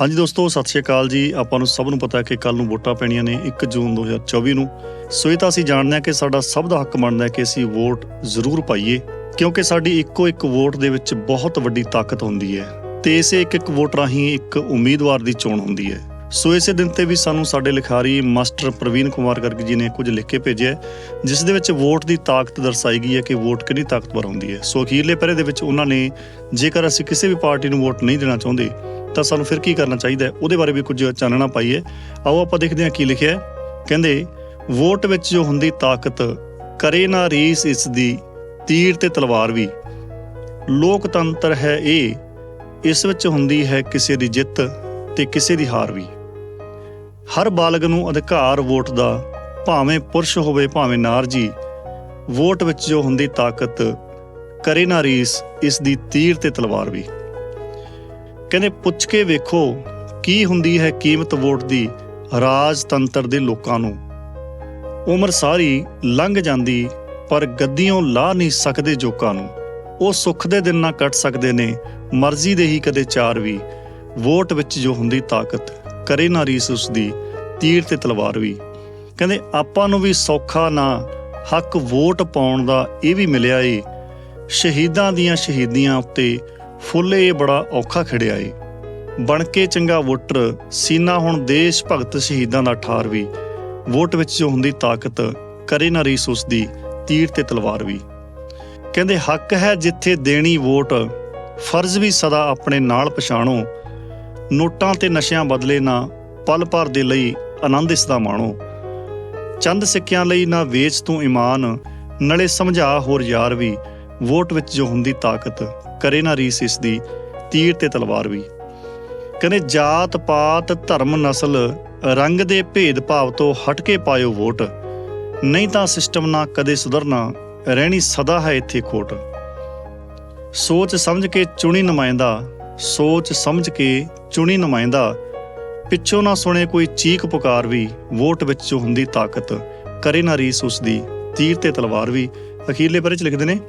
ਹਾਂਜੀ ਦੋਸਤੋ, ਸਤਿ ਸ਼੍ਰੀ ਅਕਾਲ ਜੀ। ਆਪਾਂ ਨੂੰ ਸਭ ਨੂੰ ਪਤਾ ਹੈ ਕਿ ਕੱਲ ਨੂੰ ਵੋਟਾਂ ਪੈਣੀਆਂ ਨੇ 1 ਜੂਨ 2024 ਨੂੰ। ਸੋ ਇਹ ਤਾਂ ਅਸੀਂ ਜਾਣਦੇ ਹਾਂ ਕਿ ਸਾਡਾ ਸਭ ਦਾ ਹੱਕ ਬਣਦਾ ਹੈ ਕਿ ਅਸੀਂ ਵੋਟ ਜ਼ਰੂਰ ਪਾਈਏ, ਕਿਉਂਕਿ ਸਾਡੀ ਇੱਕੋ ਇੱਕ ਵੋਟ ਦੇ ਵਿੱਚ ਬਹੁਤ ਵੱਡੀ ਤਾਕਤ ਹੁੰਦੀ ਹੈ ਤੇ ਇਸੇ ਇੱਕ ਇੱਕ ਵੋਟ ਰਾਹੀਂ ਇੱਕ ਉਮੀਦਵਾਰ ਦੀ ਚੋਣ ਹੁੰਦੀ ਹੈ। ਸੋ ਇਸੇ ਦਿਨ ਤੇ ਵੀ ਸਾਨੂੰ ਸਾਡੇ ਲਿਖਾਰੀ ਮਾਸਟਰ ਪ੍ਰਵੀਨ ਕੁਮਾਰ ਗਰਗ ਜੀ ਨੇ ਕੁਝ ਲਿਖ ਕੇ ਭੇਜਿਆ ਜਿਸ ਦੇ ਵਿੱਚ ਵੋਟ ਦੀ ਤਾਕਤ ਦਰਸਾਈ ਗਈ ਹੈ ਕਿ ਵੋਟ ਕਿੰਨੀ ਤਾਕਤਵਰ ਹੁੰਦੀ ਹੈ। ਸੋ ਅਖੀਰਲੇ ਪਹਿਰੇ ਦੇ ਵਿੱਚ ਉਹਨਾਂ ਨੇ ਜੇਕਰ ਅਸੀਂ ਕਿਸੇ ਵੀ ਪਾਰਟੀ ਨੂੰ ਵੋਟ ਨਹੀਂ ਦੇਣਾ ਚਾਹੁੰਦੇ ਤਾਂ ਸਾਨੂੰ ਫਿਰ ਕੀ ਕਰਨਾ ਚਾਹੀਦਾ ਹੈ? ਉਹਦੇ ਬਾਰੇ ਵੀ ਕੁਝ ਚਾਨਣਾ ਪਾਈਏ। ਆਓ ਆਪਾਂ ਦੇਖਦੇ ਹਾਂ ਕੀ ਲਿਖਿਆ ਕਹਿੰਦੇ, ਵੋਟ ਵਿੱਚ ਜੋ ਹੁੰਦੀ ਤਾਕਤ, ਕਰੇ ਨਾ ਰੀਸ ਇਸ ਦੀ, ਤੀਰ ਤੇ ਤਲਵਾਰ ਵੀ। ਲੋਕਤੰਤਰ ਹੈ ਇਹ ਇਸ ਵਿੱਚ ਹੁੰਦੀ ਹੈ ਕਿਸੇ ਦੀ ਜਿੱਤ ਤੇ ਕਿਸੇ ਦੀ ਹਾਰ ਵੀ। ਹਰ ਬਾਲਗ ਨੂੰ ਅਧਿਕਾਰ ਵੋਟ ਦਾ, ਭਾਵੇਂ ਪੁਰਸ਼ ਹੋਵੇ, ਭਾਵੇਂ ਨਾਰਜੀ ਵੋਟ ਵਿੱਚ ਜੋ ਹੁੰਦੀ ਤਾਕਤ, ਕਰੇ ਨਾ ਰੀਸ ਇਸ ਦੀ ਤੀਰ ਤੇ ਤਲਵਾਰ ਵੀ। ਕਹਿੰਦੇ, ਪੁੱਛ ਕੇ ਵੇਖੋ ਕੀ ਹੁੰਦੀ ਹੈ ਕੀਮਤ ਵੋਟ ਦੀ ਰਾਜਤੰਤਰ ਦੇ ਲੋਕਾਂ ਨੂੰ। ਉਮਰ ਸਾਰੀ ਲੰਘ ਜਾਂਦੀ, ਪਰ ਗੱਦੀਆਂ ਲਾ ਨਹੀਂ ਸਕਦੇ ਜੋਕਾਂ ਨੂੰ। ਉਹ ਸੁੱਖ ਦੇ ਦਿਨ ਨਾ ਕੱਟ ਸਕਦੇ ਨੇ, ਮਰਜ਼ੀ ਦੇ ਹੀ ਕਦੇ ਚਾਰ ਵੀ। ਵੋਟ ਵਿੱਚ ਜੋ ਹੁੰਦੀ ਤਾਕਤ, ਕਰੇ ਨਾ ਰੀਸ ਉਸ ਦੀ, ਤੀਰ ਤੇ ਤਲਵਾਰ ਵੀ। ਕਹਿੰਦੇ, ਆਪਾਂ ਨੂੰ ਵੀ ਸੌਖਾ ਨਾ, ਹੱਕ ਵੋਟ ਪਾਉਣ ਦਾ ਇਹ ਵੀ ਮਿਲਿਆ ਏ। ਸ਼ਹੀਦਾਂ ਦੀਆਂ ਸ਼ਹੀਦੀਆਂ ਉੱਤੇ ਫੁੱਲ ਇਹ ਬੜਾ ਔਖਾ ਖੜਿਆ ਏ। ਬਣ ਕੇ ਚੰਗਾ ਵੋਟਰ, ਸੀਨਾ ਹੁਣ ਦੇਸ਼ ਭਗਤ ਸ਼ਹੀਦਾਂ ਦਾ ਠਾਰ ਵੀ। ਵੋਟ ਵਿੱਚ ਜੋ ਹੁੰਦੀ ਤਾਕਤ, ਕਰੇ ਨਾ ਰੀਸ ਉਸ ਦੀ ਤੀਰ ਤੇ ਤਲਵਾਰ ਵੀ। ਕਹਿੰਦੇ ਹੱਕ ਹੈ ਜਿੱਥੇ ਦੇਣੀ ਵੋਟ, ਫਰਜ਼ ਵੀ ਸਦਾ ਆਪਣੇ ਨਾਲ ਪਛਾਣੋ। ਨੋਟਾਂ ਤੇ ਨਸ਼ਿਆਂ ਬਦਲੇ ਨਾ, ਪਲ ਭਰ ਦੇ ਲਈ ਆਨੰਦ ਇਸ ਦਾ ਮਾਣੋ। ਚੰਦ ਸਿੱਕਿਆਂ ਲਈ ਨਾ ਵੇਚ ਤੂੰ ਇਮਾਨ, ਨਲੇ ਸਮਝਾ ਹੋਰ ਯਾਰ ਵੀ। ਵੋਟ ਵਿੱਚ ਜੋ ਹੁੰਦੀ ਤਾਕਤ ਕਰੇ ਨਾ ਰੀਸ ਇਸ ਦੀ, ਤੀਰ ਤੇ ਤਲਵਾਰ ਵੀ। ਕਹਿੰਦੇ, ਜਾਤ ਪਾਤ ਧਰਮ ਨਸਲ ਰੰਗ ਦੇ ਭੇਦ ਭਾਵ ਤੋਂ ਹਟ ਕੇ ਪਾਇਓ ਵੋਟ। ਨਹੀਂ ਤਾਂ ਸਿਸਟਮ ਨਾ ਕਦੇ ਸੁਧਰਨਾ, ਰਹਿਣੀ ਸਦਾ ਹੈ ਇੱਥੇ ਖੋਟ। ਸੋਚ ਸਮਝ ਕੇ ਚੁਣੀ ਨੁਮਾਇੰਦਾ, ਸੋਚ ਸਮਝ ਕੇ ਚੁਣੀ ਨੁਮਾਇੰਦਾ, ਪਿੱਛੋਂ ਨਾ ਸੁਣੇ ਕੋਈ ਚੀਕ ਪੁਕਾਰ ਵੀ, ਵੋਟ ਵਿੱਚ ਜੋ ਹੁੰਦੀ ਤਾਕਤ, ਕਰੇ ਨਾ ਰੀਸ ਉਸ ਦੀ, ਤੀਰ ਤੇ ਤਲਵਾਰ ਵੀ। ਅਖੀਰਲੇ ਪਰੇ ਚ ਲਿਖਦੇ ਨੇ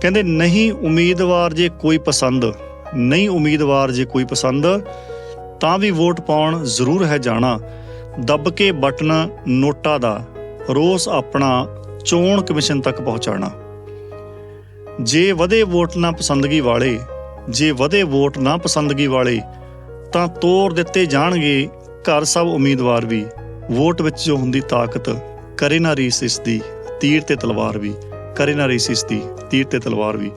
ਕਹਿੰਦੇ ਨਹੀਂ ਉਮੀਦਵਾਰ ਜੇ ਕੋਈ ਪਸੰਦ, ਨਹੀਂ ਉਮੀਦਵਾਰ ਜੇ ਕੋਈ ਪਸੰਦ, ਤਾਂ ਵੀ ਵੋਟ ਪਾਉਣ ਜ਼ਰੂਰ ਹੈ ਜਾਣਾ। ਦੱਬ ਕੇ ਬਟਨ ਨੋਟਾ ਦਾ ਰੋਸ ਆਪਣਾ ਚੋਣ ਕਮਿਸ਼ਨ ਤੱਕ ਪਹੁੰਚਾਉਣਾ। ਜੇ ਵਧੇ ਵੋਟ ਨਾ ਪਸੰਦਗੀ ਵਾਲੇ, ਜੇ ਵਧੇ ਵੋਟ ਨਾ ਪਸੰਦਗੀ ਵਾਲੇ, ਤਾਂ ਤੋੜ ਦਿੱਤੇ ਜਾਣਗੇ ਘਰ ਸਭ ਉਮੀਦਵਾਰ ਵੀ। ਵੋਟ ਵਿੱਚ ਜੋ ਹੁੰਦੀ ਤਾਕਤ, ਕਰੇ ਨਾ ਰੀਸ ਇਸ ਦੀ, ਤੀਰ ਤੇ ਤਲਵਾਰ ਵੀ। ਕਰੇ ਨਾ ਰਹੀ ਸੀ ਦੀ ਤੀਰ ਤੇ ਤਲਵਾਰ ਵੀ।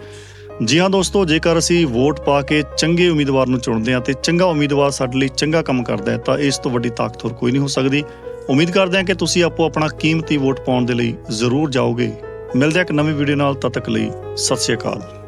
ਜੀ ਹਾਂ ਦੋਸਤੋ, ਜੇਕਰ ਅਸੀਂ ਵੋਟ ਪਾ ਕੇ ਚੰਗੇ ਉਮੀਦਵਾਰ ਨੂੰ ਚੁਣਦੇ ਹਾਂ ਤੇ ਚੰਗਾ ਉਮੀਦਵਾਰ ਸਾਡੇ ਲਈ ਚੰਗਾ ਕੰਮ ਕਰਦਾ ਹੈ, ਤਾਂ ਇਸ ਤੋਂ ਵੱਡੀ ਤਾਕਤ ਹੋਰ ਕੋਈ ਨਹੀਂ ਹੋ ਸਕਦੀ। ਉਮੀਦ ਕਰਦੇ ਹਾਂ ਕਿ ਤੁਸੀਂ ਆਪੋ ਆਪਣਾ ਕੀਮਤੀ ਵੋਟ ਪਾਉਣ ਦੇ ਲਈ ਜ਼ਰੂਰ ਜਾਓਗੇ। ਮਿਲਦੇ ਹਾਂ ਇੱਕ ਨਵੀਂ ਵੀਡੀਓ ਨਾਲ, ਤਦ ਤੱਕ ਲਈ ਸਤਿ ਸ਼੍ਰੀ ਅਕਾਲ।